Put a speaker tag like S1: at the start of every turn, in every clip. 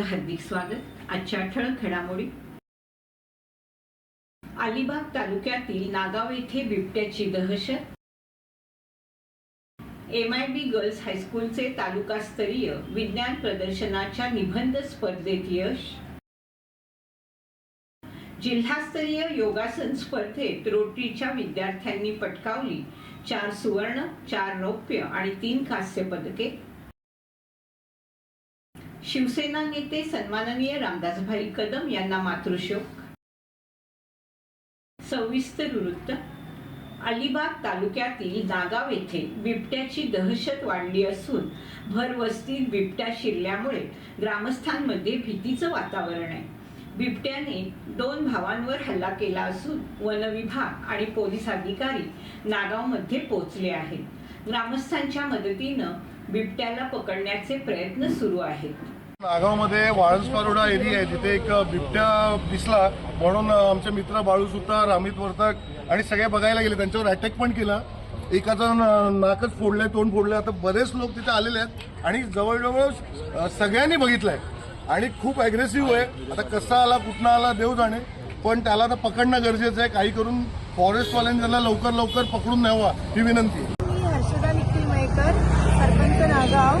S1: हार्दिक स्वागत. आजच्या ठळक घडामोडी. अलिबाग तालुक्यातील नागाव येथे बिबट्याची दहशत. एम आय बी गर्ल्स हायस्कूलचे तालुकास्तरीय विज्ञान प्रदर्शनाच्या निबंध स्पर्धेत यश. जिल्हास्तरीय योगासन स्पर्धेत रोटरीच्या विद्यार्थ्यांनी पटकावली चार सुवर्ण चार रौप्य आणि तीन कांस्य पदके. शिवसेना नेते सन्माननीय रामदासभाई कदम यांना मातृशोक. सविस्तर वृत्त. अलिबाग तालुक्यातील नागाव येथे बिबट्याची दहशत वाढली असून भरवस्तीत बिबट्या शिरल्यामुळे ग्रामस्थांमध्ये भीतीचं वातावरण आहे. बिबट्याने दोन भावांवर हल्ला केला असून वनविभाग आणि पोलीस अधिकारी नागावमध्ये पोहोचले आहेत. ग्रामस्थांच्या मदतीनं बिबट्याला पकडण्याचे प्रयत्न सुरू आहेत.
S2: नागावमध्ये वाळस पारोडा एरिया आहे तिथे एक बिबट्या दिसला. म्हणून आमचे मित्र बाळू सुतार अमित वर्तक आणि सगळे बघायला गेले. त्यांच्यावर अटॅक पण केला. एकाचं नाकच फोडलंय तोंड फोडलंय. आता बरेच लोक तिथे आलेले आहेत आणि जवळजवळ सगळ्यांनी बघितलंय. आणि खूप अग्रेसिव्ह आहे. आता कसा आला कुठनं आला देव जाणे. पण त्याला आता पकडणं गरजेचं आहे. काही करून फॉरेस्टवाल्यांनी त्याला लवकर लवकर पकडून न्यावा ही विनंती.
S3: मी हर्षदा निखिल मयकर सरपंच नागाव.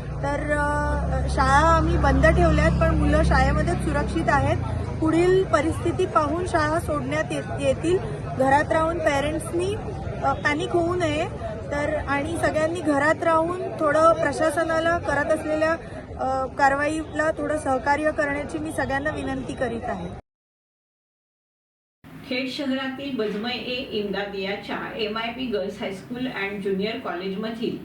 S3: तर शाळा आम्ही बंद ठेवल्यात पण मुलं शाळेमध्ये सुरक्षित आहेत. पुढील परिस्थिती पाहून शाळा सोडण्यात येतील. घरात राहून पेरेंट्सनी पॅनिक होऊ नये. तर आणि सगळ्यांनी घरात राहून थोडं प्रशासनाला करत असलेल्या कारवाईला थोडं सहकार्य करण्याची मी सगळ्यांना विनंती करीत आहे.
S1: खेड शहरातील बजमय ए इमदादियाच्या M I P girls high school and junior कॉलेजमधील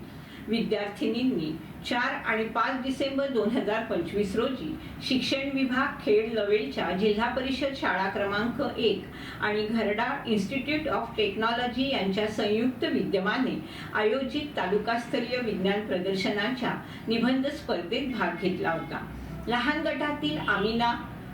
S1: विद्यार्थिनींनी चार आणि पाच डिसेंबर दोन हजार पंचवीस रोजी शिक्षण विभाग खेड लवेलच्या जिल्हा परिषद शाळा क्रमांक एक आणि घरडा इन्स्टिट्यूट ऑफ टेक्नॉलॉजी यांच्या संयुक्त विद्यमाने आयोजित तालुकास्तरीय विज्ञान प्रदर्शनाच्या निबंध स्पर्धेत भाग घेतला होता. लहान गटातील आमिना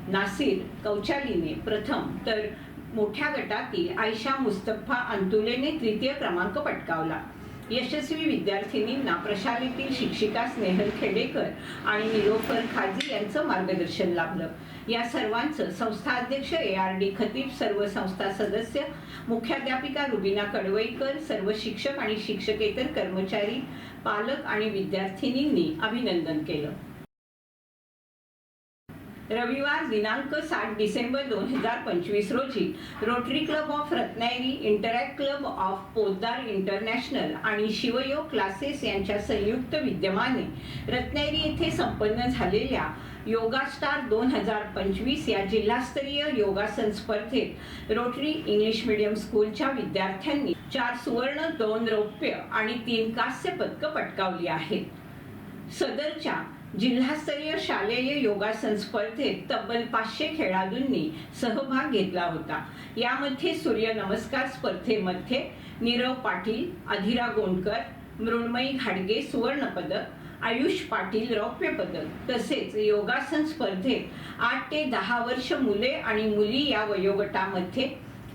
S1: नासिर कौचालीने प्रथम तर मोठ्या गटातील आयशा मुस्तफा अंतुलेने तृतीय क्रमांक पटकावला. यशस्वी विद्यार्थिनींना प्रशालेतील शिक्षिका स्नेहल खेडेकर आणि निलोफर खाजी यांचं मार्गदर्शन लाभलं. या सर्वांचं संस्था अध्यक्ष ए आर डी खतीब सर्व संस्था सदस्य मुख्याध्यापिका रुबिना कडवईकर सर्व शिक्षक आणि शिक्षकेतर कर्मचारी पालक आणि विद्यार्थिनींनी अभिनंदन केलं. रविवार दिनांक सात डिसेंबर दोन हजार पंचवीस रोजी Rotary Club of Ratnagiri Interact Club of Poddar International आणि शिवयोग क्लासेस यांच्या संयुक्त विद्यमाने रत्नागिरी येथे संपन्न झालेल्या योगा स्टार दोन हजार पंचवीस या जिल्हास्तरीय योगासन स्पर्धेत रोटरी इंग्लिश मीडियम स्कूलच्या विद्यार्थ्यांनी चार सुवर्ण दोन रौप्य आणि तीन कांस्य पदकं पटकावली आहेत. सदरच्या जिल्हास्तरीय शालेय योगासन स्पर्धेत तब्बल पाचशे खेळाडूंनी सहभाग घेतला होता. यामध्ये सूर्य नमस्कार स्पर्धेमध्ये नीरव पाटील अधिरा गोंडकर मृण्मयी घाडगे सुवर्ण पदक आयुष पाटील रौप्य पदक तसेच योगासन स्पर्धेत आठ ते दहा वर्ष मुले आणि मुली या वयोगटामध्ये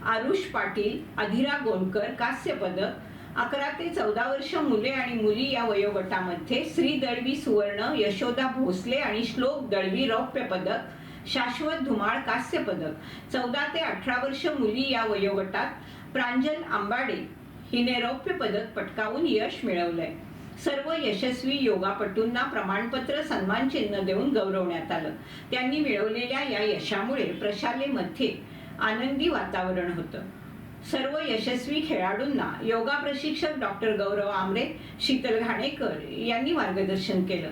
S1: आरुष पाटील अधिरा गोंडकर कांस्य पदक अकरा ते चौदा वर्ष मुले आणि मुली या वयोगटामध्ये श्री दळवी सुवर्ण यशोदा भोसले आणि श्लोक दळवी रौप्य पदक शाश्वत धुमाळ कास्य पदक. चौदा ते अठरा वर्ष मुली या वयोगटात प्रांजल आंबाडे हिने रौप्य पदक पटकावून यश मिळवलंय. सर्व यशस्वी योगापटूंना प्रमाणपत्र सन्मान चिन्ह देऊन गौरवण्यात आलं. त्यांनी मिळवलेल्या या यशामुळे प्रशालेमध्ये आनंदी वातावरण होतं. सर्व यशस्वी खेळाडूंना योगा प्रशिक्षक डॉक्टर गौरव आमरे शीतल घाणेकर यांनी मार्गदर्शन केलं.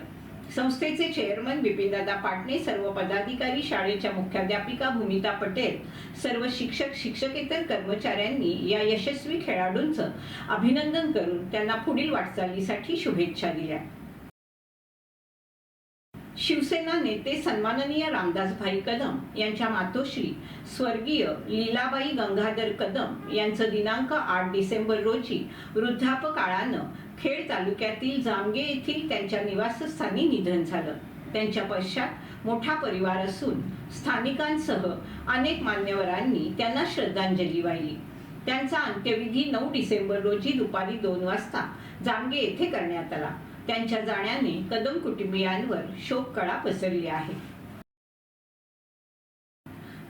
S1: संस्थेचे चेअरमन बिपिनदादा पाटणे सर्व पदाधिकारी शाळेच्या मुख्याध्यापिका भूमिता पटेल सर्व शिक्षक शिक्षकेतर कर्मचाऱ्यांनी या यशस्वी खेळाडूंचं अभिनंदन करून त्यांना पुढील वाटचालीसाठी शुभेच्छा दिल्या. शिवसेना नेते सन्माननीय रामदासभाई कदम यांच्या मातोश्री स्वर्गीय लीलाबाई गंगाधर कदम यांचं दिनांक आठ डिसेंबर रोजी वृद्धापकाळानं खेड तालुक्यातील जामगे येथील त्यांच्या निवासस्थानी निधन झालं. त्यांच्या पश्चात मोठा परिवार असून स्थानिकांसह अनेक मान्यवरांनी त्यांना श्रद्धांजली वाहिली. त्यांचा अंत्यविधी नऊ डिसेंबर रोजी दुपारी दोन वाजता जामगे येथे करण्यात आला. त्यांच्या जाण्याने कदम कुटुंबियांवर शोककळा पसरली आहे.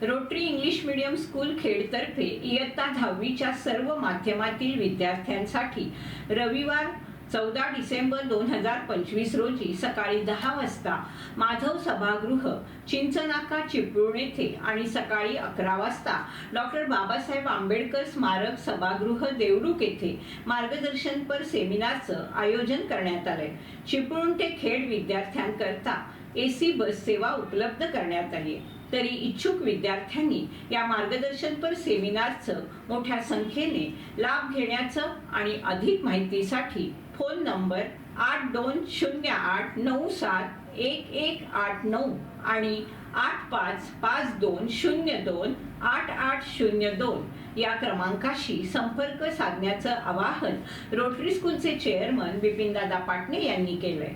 S1: रोटरी इंग्लिश मीडियम स्कूल खेडतर्फे इयत्ता दहावीच्या सर्व माध्यमातील विद्यार्थ्यांसाठी रविवार चौदा डिसेंबर दोन हजार पंचवीस रोजी सकाळी दहा वाजता माधव सभागृह चिंचनाका चिपळूण येथे आणि सकाळी अकरा वाजता डॉक्टर बाबासाहेब आंबेडकर स्मारक सभागृह देवरुख येथे मार्गदर्शनपर सेमिनारचं आयोजन करण्यात आलंय. चिपळूण ते खेड विद्यार्थ्यांकरता ए सी बस सेवा उपलब्ध करण्यात आली आहे. तरी इच्छुक विद्यार्थ्यांनी या मार्गदर्शनपर सेमिनारचं मोठ्या संख्येने लाभ घेण्याचं आणि अधिक माहितीसाठी फोन नंबर आठ दोन शून्य आठ नऊ सात एक एक आठ नऊ आणि आठ पाच पाच दोन शून्य दोन आठ आठ शून्य दोन या क्रमांकाशी संपर्क साधण्याचं आवाहन रोटरी स्कूलचे चेअरमन बिपिनदादा पाटणे यांनी केलंय.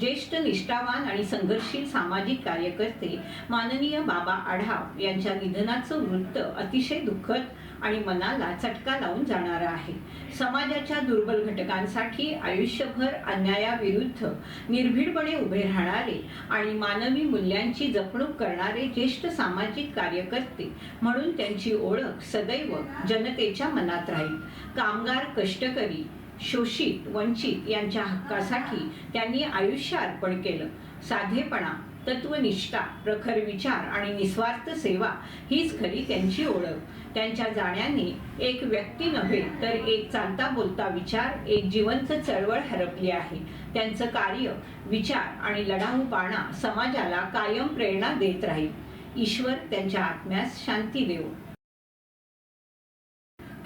S1: ज्येष्ठ निष्ठावान आणि संघर्षशील सामाजिक कार्यकर्ते माननीय बाबा आढाव यांच्या निधनाचं वृत्त अतिशय दुःखद आणि मनाला चटका लावून जाणारा आहे. समाजाच्या दुर्बल घटकांसाठी आयुष्यभर अन्यायाविरुद्ध निर्भीडपणे उभे राहणारे आणि मानवी मूल्यांची जपणूक करणारे ज्येष्ठ सामाजिक कार्यकर्ते म्हणून त्यांची ओळख सदैव जनतेच्या मनात राहील. कामगार कष्टकरी शोषित वंचित यांच्या हक्कासाठी त्यांनी आयुष्य अर्पण केलं. साधेपणा तत्वनिष्ठा प्रखर विचार आणि निस्वार्थ सेवा हीच खरी त्यांची ओळख. त्यांच्या जाण्याने एक व्यक्ती नव्हे तर एक चालता बोलता विचार एक जिवंत चळवळ हरपली आहे. त्यांचं कार्य विचार आणि लढाऊपणा समाजाला कायम प्रेरणा देत राहील. ईश्वर त्यांच्या आत्म्यास शांती देवो.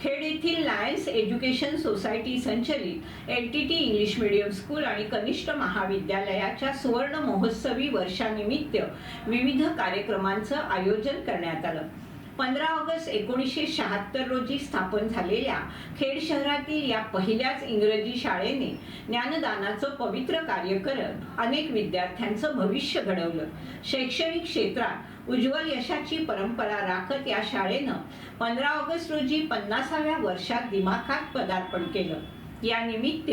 S1: खेड येथील लायन्स एज्युकेशन सोसायटी संचलित L T T English Medium School आणि कनिष्ठ महाविद्यालयाच्या सुवर्ण महोत्सवी वर्षानिमित्त विविध कार्यक्रमांचं आयोजन करण्यात आलं. पंधरा ऑगस्ट एकोणीसशे शहात्तर रोजी स्थापन झालेल्या खेड शहरातील या पहिल्याच इंग्रजी शाळेने ज्ञानदानाचं पवित्र कार्य करत अनेक विद्यार्थ्यांचं भविष्य घडवलं. शैक्षणिक क्षेत्रात उज्ज्वल यशाची परंपरा राखत या शाळेनं पंधरा ऑगस्ट रोजी पन्नासाव्या वर्षात दिमाखात पदार्पण केलं. या निमित्त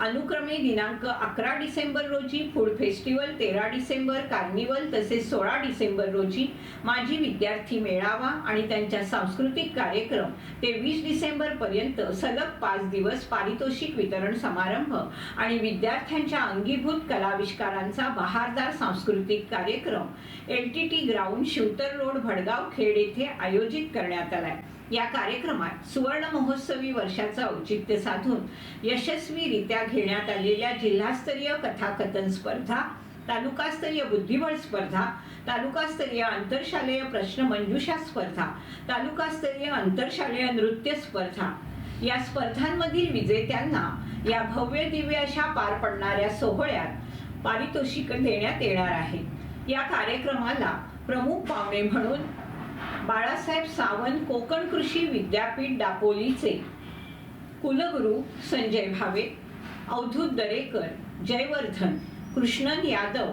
S1: अनुक्रमे दिनांक अकरा डिसेंबर रोजी फूड फेस्टिवल तेरा डिसेंबर कार्निवल तसेच सोळा डिसेंबर रोजी माजी विद्यार्थी मेळावा आणि त्यांच्या सांस्कृतिक कार्यक्रम ते वीस डिसेंबर पर्यंत सलग पाच दिवस पारितोषिक वितरण समारंभ आणि विद्यार्थ्यांच्या अंगीभूत कलाविष्कारांचा बहारदार सांस्कृतिक कार्यक्रम L T T ground Shivtar road Bhadgaon Khed येथे आयोजित करण्यात आला आहे या कार्यक्रमात सुवर्ण महोत्सवी वर्षाचं औचित्य साधून यशस्वीरित्या घेण्यात आलेल्या जिल्हास्तरीय कथाकथन स्पर्धा तालुकास्तरीय बुद्धिबळ स्पर्धा तालुकास्तरीय आंतरशालेय प्रश्नमंजुषा स्पर्धा तालुकास्तरीय आंतरशालेय नृत्य स्पर्धा. या स्पर्धांमधील विजेत्यांना या भव्य दिव्य अशा पार पडणाऱ्या सोहळ्यात पारितोषिक देण्यात येणार आहे. या कार्यक्रमाला प्रमुख पाहुणे म्हणून बाळासाहेब सावंत कोकण कृषी विद्यापीठ दापोलीचे कुलगुरू संजय भावे अवधूत दरेकर जयवर्धन कृष्णन यादव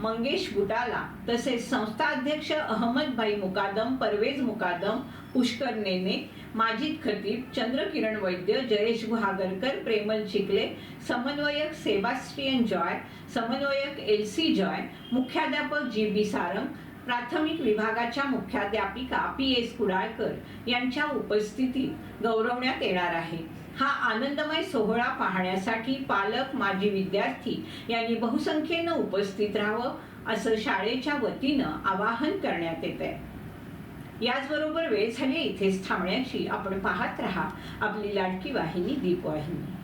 S1: मंगेश बुटाला तसेच संस्थाध्यक्ष अहमदभाई मुकादम परवेज मुकादम पुष्कर नेने माजिद खतीब चंद्रकिरण वैद्य जयेश गुहागरकर प्रेमल चिखले समन्वयक सेबास्टियन जॉय समन्वयक एल सी जॉय मुख्याध्यापक जी बी सारंग प्राथमिक विभागाच्या मुख्याध्यापिका पी एस कुडाळकर यांच्या उपस्थितीत गौरवण्यात येणार आहे. हा आनंदमय सोहळा पाहण्यासाठी पालक माजी विद्यार्थी यांनी बहुसंख्येनं उपस्थित राहावं असं शाळेच्या वतीनं आवाहन करण्यात येत आहे याचबरोबर वेळ झाली इथेच थांबण्याची आपण पाहत राहा. आपली लाडकी वाहिनी दीपवाहिनी